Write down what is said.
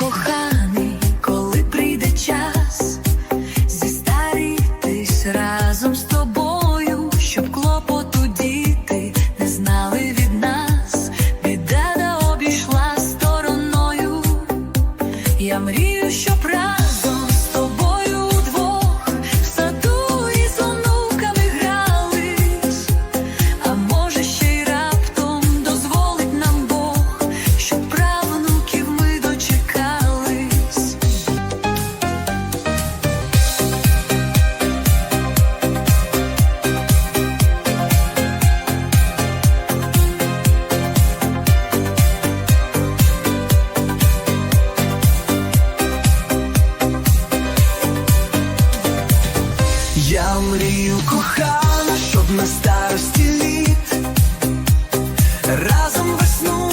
коханий, коли прийде час зістарітись разом з тобою, щоб клопоту діти не знали від нас, біда обійшла стороною. Я мрію, щоб Я мрію кохана, щоб на старості літ. Разом весну